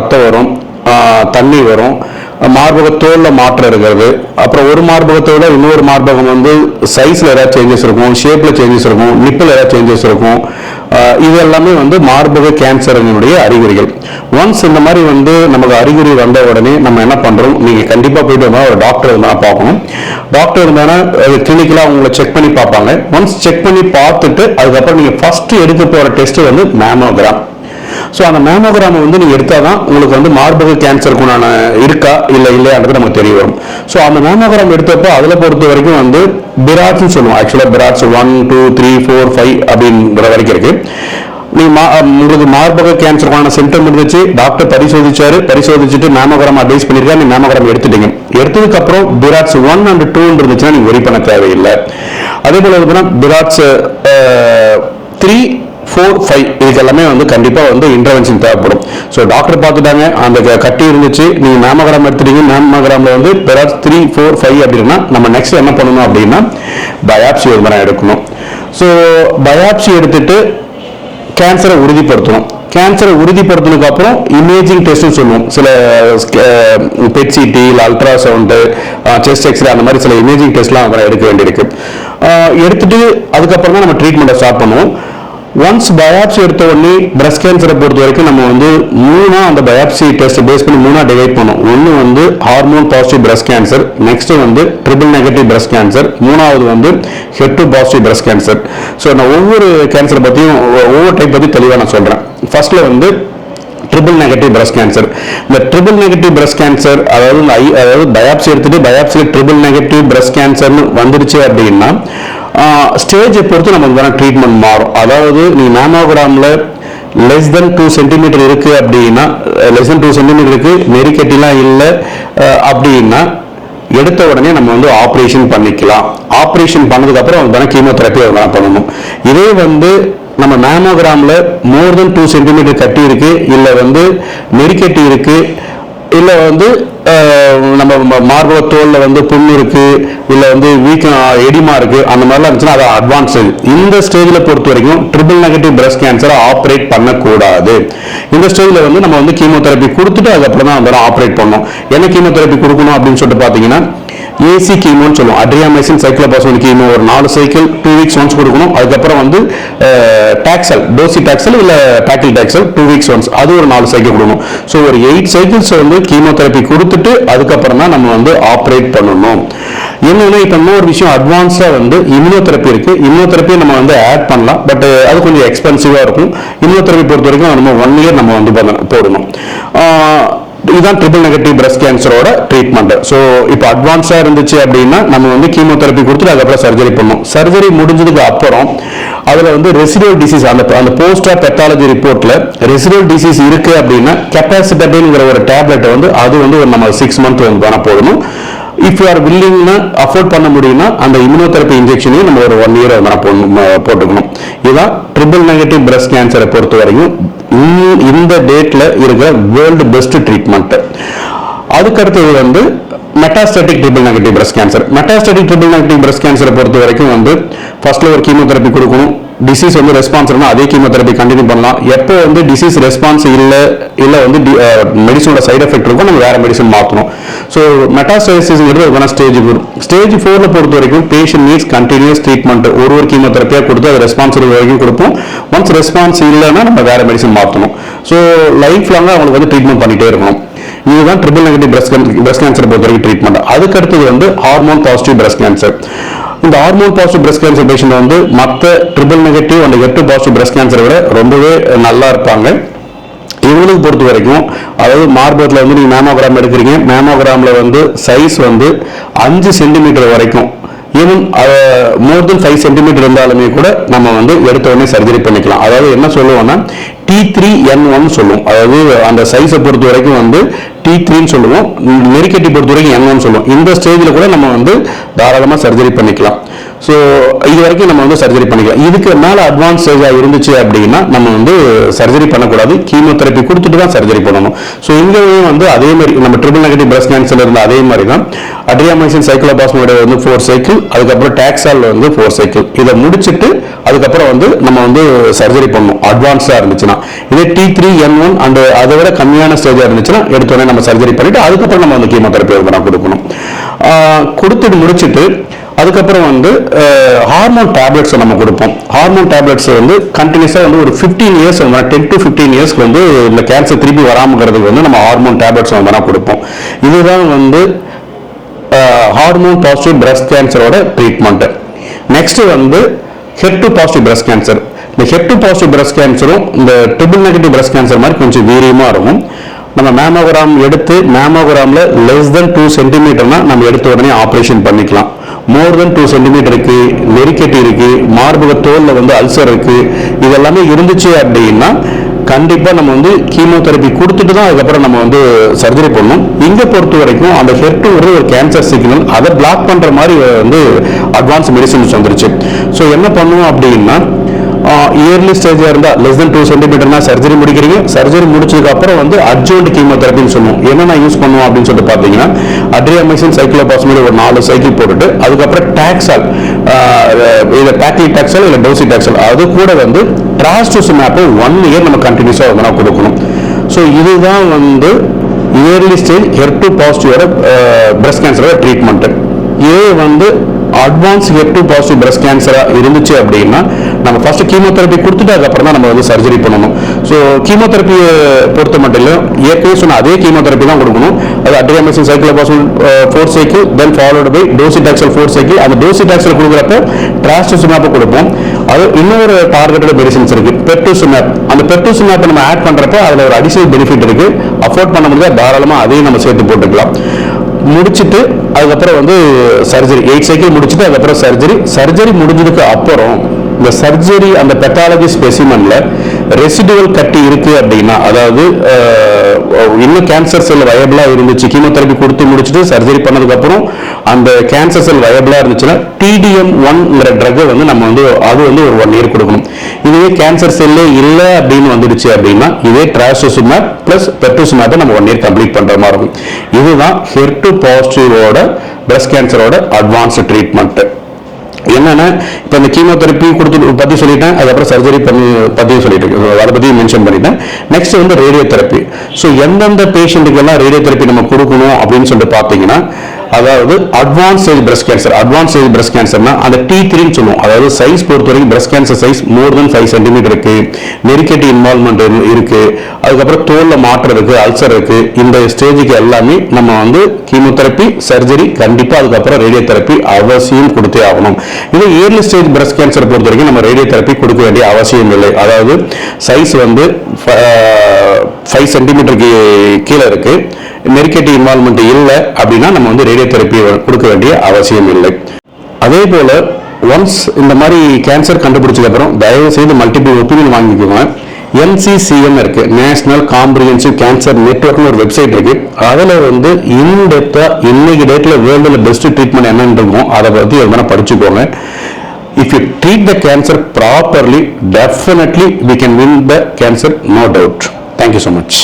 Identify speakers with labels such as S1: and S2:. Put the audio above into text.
S1: ரத்தம் வரும் தண்ணி வரும். மார்பக தோலில் மாற்றம் இருக்கிறது. அப்புறம் ஒரு மார்பகத்தோட இன்னொரு மார்பகம் வந்து சைஸில் ஏதாவது சேஞ்சஸ் இருக்கும் ஷேப்பில் சேஞ்சஸ் இருக்கும் நிப்பில் ஏதாவது சேஞ்சஸ் இருக்கும். இது எல்லாமே வந்து மார்பக கேன்சரினுடைய அறிகுறிகள். ஒன்ஸ் இந்த மாதிரி வந்து நமக்கு அறிகுறி வந்த உடனே நம்ம என்ன பண்ணுறோம் நீங்கள் கண்டிப்பாக போயிட்டு வந்தால் ஒரு டாக்டர் இருந்தால் பார்க்கணும். டாக்டர் இருந்தானா கிளினிக்கலாக அவங்கள செக் பண்ணி பார்ப்பாங்க. ஒன்ஸ் செக் பண்ணி பார்த்துட்டு அதுக்கப்புறம் நீங்கள் ஃபஸ்ட்டு எடுக்க போகிற டெஸ்ட்டு வந்து மேமோகிராம் ஸோ அந்த மேமோகிராம் வந்து நீங்கள் எடுத்தால் தான் உங்களுக்கு வந்து மார்பக கேன்சருக்கு நான் இருக்கா இல்லை இல்லையான்றது நமக்கு தெரிய வரும். ஸோ அந்த மேமோகிராம் எடுத்தப்போ அதில் பொறுத்த வரைக்கும் வந்து பிராட்ஸ்னு சொல்லுவோம். ஆக்சுவலாக BIRADS one two three four five அப்படின்ற வரைக்கும் இருக்குது நீ மா- உங்களுக்கு மார்பக கேன்சருக்கான சிம்டம் இருந்துச்சு டாக்டர் பரிசோதிச்சாரு பரிசோதிச்சுட்டு மேமோகிராம் அட்வைஸ் பண்ணிருக்கா நீங்க மேமோகிராம் எடுத்துட்டீங்க. எடுத்ததுக்கு அப்புறம் பிராட்ஸ் ஒன் அண்ட் டூ இருந்துச்சுன்னா நீங்க வெரி பண்ண தேவையில்லை. அதே போல பார்த்தீங்கன்னா பிராட்ஸ் த்ரீ ஃபோர் ஃபைவ் இதுக்கெல்லாமே வந்து கண்டிப்பாக வந்து இன்டர்வென்ஷன் தேவைப்படும். ஸோ டாக்டர் பார்த்துட்டாங்க அந்த க- கட்டி இருந்துச்சு. நீங்கள் மேமோகிராம் எடுத்துட்டீங்க மேமோகிராமில் வந்து பெராஸ் த்ரீ ஃபோர் ஃபைவ் அப்படின்னா நம்ம நெக்ஸ்ட் என்ன பண்ணணும் அப்படின்னா பயாப்சி ஒரு மரம் எடுக்கணும். ஸோ பயாப்சி எடுத்துட்டு கேன்சரை உறுதிப்படுத்தணும். கேன்சரை உறுதிப்படுத்தினதுக்கு அப்புறம் இமேஜிங் டெஸ்ட்னு சொல்லுவோம். சில பெட் சிடி இல்லை அல்ட்ராசவுண்டு செஸ்ட் எக்ஸ்ரே அந்த மாதிரி சில இமேஜிங் டெஸ்ட்லாம் அப்புறம் எடுக்க வேண்டியிருக்கு. எடுத்துட்டு அதுக்கப்புறம் தான் நம்ம ட்ரீட்மெண்ட்டை ஸ்டார்ட் பண்ணுவோம். ஒன்ஸ் பயாப்சி எடுத்த உடனே பிரஸ்ட் கேன்சரை பொறுத்த வரைக்கும் நம்ம வந்து மூணாக அந்த பயாப்சி டெஸ்ட் பேஸ் பண்ணி மூணாக டிவைட் பண்ணோம். ஒன்று வந்து hormone positive breast cancer next வந்து ட்ரிபிள் நெகட்டிவ் பிரஸ்ட் கேன்சர் மூணாவது வந்து head two positive breast cancer so நான் ஒவ்வொரு கேன்சரை பற்றியும் ஒவ்வொரு டைப் பற்றி தெளிவாக நான் சொல்கிறேன் ஃபர்ஸ்ட்டில் வந்து ட்ரிபிள் நெகட்டிவ் பிரஸ்ட் கேன்சர் இந்த ட்ரிபிள் நெகட்டிவ் பிரஸ்ட் கேன்சர் அதாவது ஐ அதாவது பயாப்சி எடுத்துட்டு பயாப்சியில் ட்ரிபிள் நெகட்டிவ் பிரஸ்ட் கேன்சர்னு வந்துருச்சு அப்படின்னா ஸ்டேஜை பொறுத்து நமக்கு ட்ரீட்மெண்ட் மாறும். அதாவது நீ மேமோகிராமில் லெஸ் தென் டூ சென்டிமீட்டர் இருக்குது அப்படின்னா லெஸ் தென் டூ சென்டிமீட்டர் இருக்குது நெறிக்கட்டிலாம் இல்லை அப்படின்னா எடுத்த உடனே நம்ம வந்து ஆப்ரேஷன் பண்ணிக்கலாம். ஆப்ரேஷன் பண்ணதுக்கப்புறம் அவங்க வேணால் கீமோதெரப்பி அவங்க பண்ணணும். இதே வந்து நம்ம மேமோகிராமில் மோர் தென் டூ சென்டிமீட்டர் கட்டி இருக்குது இல்லை வந்து நெறிக்கட்டி இருக்குது இல்லை வந்து நம்ம மார்பக தோலில் வந்து புண்ணு இருக்குது இல்லை வந்து வீக்கம் எடிமா இருக்குது அந்த மாதிரிலாம் இருந்துச்சுன்னா அது அட்வான்ஸ் இந்த ஸ்டேஜில் பொறுத்த வரைக்கும் ட்ரிபிள் நெகட்டிவ் பிரஸ்ட் கேன்சரை ஆப்ரேட் பண்ணக்கூடாது. இந்த ஸ்டேஜில் வந்து நம்ம வந்து கீமோதெரப்பி கொடுத்துட்டு அதுக்கப்புறம் தான் வந்து ஆப்ரேட் பண்ணணும். என்ன கீமோதெரப்பி கொடுக்கணும் அப்படின்னு சொல்லிட்டு பார்த்தீங்கன்னா ஏசி கீமோன்னு சொல்லுவோம். அட்ரியாமைசின் சைக்ளோபாசோன் கீமோ ஒரு நாலு சைக்கிள் டூ வீக்ஸ் ஒன்ஸ் கொடுக்கணும். அதுக்கப்புறம் வந்து டாக்ஸல் டோசி டாக்ஸல் இல்லை பேக்கில் டாக்ஸல் டூ வீக்ஸ் ஒன்ஸ் அது ஒரு நாலு சைக்கிள் கொடுக்கணும். ஸோ ஒரு எயிட் சைக்கிள்ஸ் வந்து கீமோதெரப்பி கொடுத்துட்டு அதுக்கப்புறம் தான் நம்ம வந்து ஆப்ரேட் பண்ணணும். என்னன்னா இப்போ இன்னொரு விஷயம் அட்வான்ஸாக வந்து இம்யூனோதெரப்பி இருக்குது இம்யூனோதெரப்பி நம்ம வந்து ஆட் பண்ணலாம். பட் அது கொஞ்சம் எக்ஸ்பென்சிவாக இருக்கும். இம்யூனோதெரப்பி பொறுத்த வரைக்கும் நம்ம ஒன் இயர் நம்ம வந்து பண்ண- போடணும். இதுதான் ட்ரிபிள் நெகட்டிவ் பிரஸ்ட் கேன்சரோட ட்ரீட்மெண்ட் ஸோ இப்போ அட்வான்ஸாக இருந்துச்சு அப்படின்னா நம்ம வந்து கீமோதெரப்பி கொடுத்துட்டு அதுக்கப்புறம் சர்ஜரி பண்ணணும். சர்ஜரி முடிஞ்சதுக்கு அப்புறம் அதில் வந்து ரெசிடுவல் டிசீஸ் அந்த அந்த போஸ்டா பெத்தாலஜி ரிப்போர்ட்டில் ரெசிடுவல் டிசீஸ் இருக்குது அப்படின்னா கெப்பாசிட்டபிள்ங்கிற ஒரு டேப்லெட்டை வந்து அது வந்து ஒரு நம்ம சிக்ஸ் மந்த் வந்து பண்ண போடணும். இஃப் யூ ஆர் வில்லிங்னு அஃபோர்ட் பண்ண முடியும்னா அந்த இம்யூனோதெரப்பி இன்ஜெக்ஷனையும் நம்ம ஒரு ஒன் இயர் வந்து போடணும் போட்டுக்கணும். இதுதான் ட்ரிபிள் நெகட்டிவ் பிரஸ்ட் கேன்சரை பொறுத்த வரைக்கும் இந்த- இந்த டேட்ல இருக்கிற வேர்ல்டு பெஸ்ட் ட்ரீட்மெண்ட் அதுக்கடுத்தது வந்து metastatic triple negative breast cancer metastatic triple negative breast கேன்சரை பொறுத்த வரைக்கும் வந்து ஃபர்ஸ்ட்ல ஒரு கீமோதெரப்பி கொடுக்கணும். டிசீஸ் வந்து ரெஸ்பான்ஸ் இருந்தால் அதே கீமோதெரப்பி கண்டினியூ பண்ணலாம். எப்போ வந்து டிசீஸ் ரெஸ்பான்ஸ் இல்லை இல்லை வந்து மெடிசனோட சைட் எஃபெக்ட் இருக்கும் நம்ம வேற மெடிசன் மாற்றணும் ஸோ மெட்டாஸ்டைசிஸ்ங்கிறது ஒரு ஸ்டேஜ் வரும் ஸ்டேஜ் ஃபோரில் பொறுத்த வரைக்கும் பேஷண்ட் நீட்ஸ் கண்டினியூஸ் ட்ரீட்மெண்ட் ஒரு ஒரு கீமோதெரப்பியாக கொடுத்து அது ரெஸ்பான்ஸ் வரைக்கும் கொடுப்போம். ஒன்ஸ் ரெஸ்பான்ஸ் இல்லைன்னா நம்ம வேற மெடிசன் மாற்றணும் ஸோ லைஃப் லாங்காக அவங்களுக்கு வந்து ட்ரீட்மெண்ட் பண்ணிட்டே இருக்கணும். இதுதான் triple negative breast breast cancer பொறுத்த வரைக்கும் ட்ரீட்மெண்ட் அதுக்கு அடுத்தது வந்து ஹார்மோன் பாசிட்டிவ் பிரஸ்ட் கேன்சர் இந்த hormone positive breast cancer patient வந்து மற்ற ட்ரிபிள் நெகட்டிவ் அண்ட் எட்டு பாசிட்டிவ் பிரஸ்ட் கேன்சரை விட ரொம்பவே நல்லா இருப்பாங்க. இவங்களுக்கு பொறுத்த வரைக்கும் அதாவது மார்பகத்தில் வந்து நீங்கள் மேமோகிராம் எடுக்கிறீங்க மேமோகிராமில் வந்து சைஸ் வந்து அஞ்சு சென்டிமீட்டர் வரைக்கும். Even more than five centimetre இருந்தாலுமே கூட நம்ம வந்து எடுத்த உடனே சர்ஜரி பண்ணிக்கலாம். அதாவது என்ன சொல்லுவோம்னா டி த்ரீ என் ஒன் சொல்லுவோம். அதாவது அந்த சைஸை பொறுத்த வரைக்கும் வந்து டி த்ரீன்னு சொல்லுவோம். நெருக்கட்டி பொறுத்த வரைக்கும் என் ஒன் சொல்லுவோம். இந்த ஸ்டேஜில் கூட நம்ம வந்து தாராளமாக சர்ஜரி பண்ணிக்கலாம். ஸோ இது வரைக்கும் நம்ம வந்து சர்ஜரி பண்ணிக்கலாம். இதுக்கு மேலே அட்வான்ஸ் ஸ்டேஜாக இருந்துச்சு அப்படின்னா நம்ம வந்து சர்ஜரி பண்ணக்கூடாது. கீமோதெரப்பி கொடுத்துட்டு தான் சர்ஜரி பண்ணணும். ஸோ இங்கேயும் வந்து அதே மாதிரி நம்ம ட்ரிபிள் நெகட்டிவ் பிரஸ்ட் கேன்சர் இருந்த அதே மாதிரி தான் அட்ரியாமைசின் சைக்கிளோபாஸ்மோட வந்து ஃபோர் சைக்கிள் அதுக்கப்புறம் டாக்ஸால் வந்து ஃபோர் சைக்கிள் இதை முடிச்சுட்டு அதுக்கப்புறம் வந்து நம்ம வந்து சர்ஜரி பண்ணணும். அட்வான்ஸாக இருந்துச்சுன்னா. இதே T three N one and அதை விட கம்மியான ஸ்டேஜாக இருந்துச்சுன்னா எடுத்தோடனே நம்ம சர்ஜரி பண்ணிட்டு அதுக்கப்புறம் நம்ம வந்து கீமோதெரப்பி வந்து நான் கொடுக்கணும். கொடுத்துட்டு முடிச்சுட்டு அதுக்கப்புறம் வந்து ஹார்மோன் டேப்லெட்ஸை நம்ம கொடுப்போம். ஹார்மோன் டேப்லெட்ஸ் வந்து கண்டினியூஸாக வந்து ஒரு ஃபிஃப்டீன் இயர்ஸ் வந்து டென் டு ஃபிஃப்டீன் இயர்ஸ்க்கு வந்து இந்த கேன்சர் திருப்பி வராமங்கிறதுக்கு வந்து நம்ம ஹார்மோன் டேப்லெட்ஸ் வந்து நான் கொடுப்போம். இதுதான் வந்து ஹார்மோன் பாசிட்டிவ் பிரஸ்ட் கேன்சரோட ட்ரீட்மெண்ட்டு நெக்ஸ்ட் வந்து ஹெட் டு பாசிட்டிவ் பிரஸ்ட் கேன்சர் இந்த ஹெட் டு பாசிட்டிவ் பிரஸ்ட் கேன்சரும் இந்த ட்ரிபிள் நெகட்டிவ் பிரஸ்ட் கேன்சர் மாதிரி கொஞ்சம் வீரியமாக இருக்கும். நம்ம மேமோகிராம் எடுத்து மேமோகிராமில் லெஸ் தென் டூ சென்டிமீட்டர்னா நம்ம எடுத்த உடனே ஆப்ரேஷன் பண்ணிக்கலாம். மோர் தென் டூ சென்டிமீட்டர் இருக்கு நெருக்கட்டி இருக்கு மார்பக தோலில் வந்து அல்சர் இருக்கு இதெல்லாமே இருந்துச்சு அப்படின்னா கண்டிப்பாக நம்ம வந்து கீமோதெரப்பி கொடுத்துட்டு தான் அதுக்கப்புறம் நம்ம வந்து சர்ஜரி பண்ணணும். இங்கே பொறுத்த வரைக்கும் அந்த ஹெட் ஒரு கேன்சர் சிக்னல் அதை பிளாக் பண்ணுற மாதிரி வந்து அட்வான்ஸ் மெடிசன்ஸ் வந்துருச்சு. ஸோ என்ன பண்ணுவோம் அப்படின்னா இயர்லி ஸ்டேஜாக இருந்தால் லெஸ் தென் டூ சென்டிமீட்டர்னா சர்ஜரி முடிக்கிறீங்க. சர்ஜரி முடிச்சதுக்கப்புறம் வந்து அட்ஜோண்ட் கீமோதெரப்பின்னு சொல்லுவோம். என்னென்ன யூஸ் பண்ணுவோம் அப்படின்னு சொல்லிட்டு பார்த்தீங்கன்னா அட்ரியாமைசின் சைக்ளோபாஸ்மில் ஒரு நாலு சைக்கிள் போட்டுட்டு அதுக்கப்புறம் டாக்ஸால் இல்லை டாக்லி டாக்ஸல் இல்லை டோசி டாக்ஸல் அது கூட வந்து ட்ராஸ்டோசிமேப்பை ஒன் இயர் நம்ம கண்டினியூஸாக வந்து நான் கொடுக்கணும். ஸோ இதுதான் வந்து இயர்லி ஸ்டேஜ் ஹெர் டூ பாசிட்டிவோட பிரஸ்ட் கேன்சரோட ட்ரீட்மெண்ட்டு இது வந்து அட்வான்ஸ் ஹெட் பாசிட்டிவ் பிரஸ்ட் கேன்சராக இருந்துச்சு அப்படின்னா நம்ம ஃபஸ்ட்டு கீமோதெரப்பி கொடுத்துட்டு அதுக்கப்புறம் தான் நம்ம வந்து சர்ஜரி பண்ணணும். ஸோ கீமோதெரப்பியை பொறுத்த மட்டும் இல்லை ஏற்கனவே சொன்ன அதே கீமோதெரப்பி தான் கொடுக்கணும். அது adriamycin cyclophosphamide four cycle then followed by docetaxel four cycle அந்த டோசிடாக்சல் கொடுக்குறப்ப டிராஸ்டோசிமேப்பை கொடுப்போம். அது இன்னொரு டார்கெட்டட் மெடிசின்ஸ் இருக்கு பெர்டூசிமேப் அந்த பெர்டூசிமேப்பை நம்ம ஆட் பண்ணுறப்ப அதில் ஒரு அடிஷனல் பெனிஃபிட் இருக்கு. அஃபோர்ட் பண்ண முடியாது தாராளமாக அதையும் நம்ம சேர்த்து போட்டுக்கலாம். முடிச்சுட்டு அதுக்கப்புறம் வந்து சர்ஜரி எயிட் சைக்கிள் முடிச்சுட்டு அதுக்கப்புறம் சர்ஜரி சர்ஜரி முடிஞ்சதுக்கு அப்புறம் இந்த சர்ஜரி அந்த பெத்தாலஜி ஸ்பெசிமனில் ரெசிடுவல் கட்டி இருக்குது அப்படின்னா அதாவது இன்னும் கேன்சர் செல் வயபிளாக இருந்துச்சு. கீமோதெரப்பி கொடுத்து முடிச்சுட்டு சர்ஜரி பண்ணதுக்கப்புறம் அந்த கேன்சர் செல் வயபிளாக இருந்துச்சுன்னா டிடிஎம் ஒன்ங்கிற ட்ரக்கை வந்து நம்ம வந்து அது வந்து ஒரு ஒன் இயர் கொடுக்கணும். இதுவே கேன்சர் செல்லே இல்லை அப்படின்னு வந்துடுச்சு அப்படின்னா இதே டிராஸ்டோசுமேப் ப்ளஸ் பெட்ரோசுமேப்பை நம்ம ஒன் இயர் கம்ப்ளீட் பண்ணுற மாதிரி இருக்கும். இதுதான் ஹெர்டு பாசிட்டிவோட பிரஸ்ட் கேன்சரோட அட்வான்ஸ்டு ட்ரீட்மெண்ட்டு என்னன்னா இப்போ இந்த கீமோதெரப்பி கொடுத்து பற்றி சொல்லிட்டேன் அதுக்கப்புறம் சர்ஜரி பண்ணி பற்றியும் சொல்லிட்டேன். அதை பத்தி மென்ஷன் பண்ணிட்டேன். நெக்ஸ்ட் வந்து ரேடியோ தெரப்பி ஸோ எந்தெந்த பேஷண்ட்டுக்கெல்லாம் ரேடியோ தெரப்பி நம்ம கொடுக்கணும் அப்படின்னு சொல்லிட்டு பார்த்தீங்கன்னா அதாவது advance stage breast cancer advance stage breast கேன்சர்னா அந்த டி த்ரீன்னு சொல்லுவோம். அதாவது சைஸ் பொறுத்த வரைக்கும் breast cancer size more than five centimetre இருக்கு நெருக்கடி இன்வால்மெண்ட் இருக்கு. அதுக்கப்புறம் தோலில் மாற்றம் இருக்கு அல்சர் இருக்கு. இந்த ஸ்டேஜுக்கு எல்லாமே நம்ம வந்து கீமோதெரப்பி சர்ஜரி கண்டிப்பாக அதுக்கப்புறம் ரேடியோ தெரப்பி அவசியம் கொடுத்தே ஆகணும். இதே ஏர்லி ஸ்டேஜ் பிரஸ்ட் கேன்சர் பொறுத்த வரைக்கும் நம்ம ரேடியோ தெரப்பி கொடுக்க வேண்டிய அவசியம் இல்லை. அதாவது சைஸ் வந்து ஃபைவ் சென்டிமீட்டருக்கு கீழே இருக்குது மெரிக்கெட்டி இன்வால்மெண்ட் இல்லை அப்படின்னா நம்ம வந்து ரேடியோ தெரப்பி கொடுக்க வேண்டிய அவசியம் இல்லை. அதே போல ஒன்ஸ் இந்த மாதிரி கேன்சர் கண்டுபிடிச்சதுக்கப்புறம் தயவு செய்து மல்டிபிள் ஒப்பீனியன் வாங்கிக்கோங்க. என்சிசிஎம் இருக்கு. நேஷனல் காம்ப்ரிஹென்சிவ் கேன்சர் நெட்ஒர்க்னு ஒரு வெப்சைட் இருக்கு. அதில் வந்து இன்டெப்தா இன்னைக்கு டேட்ல வேர்ல்டில் பெஸ்ட் ட்ரீட்மெண்ட் என்னன்னு இருக்கும். அதை பற்றி எதுனா படிச்சுக்கோங்க. If you treat the cancer properly definitely we can win the cancer no doubt thank you so much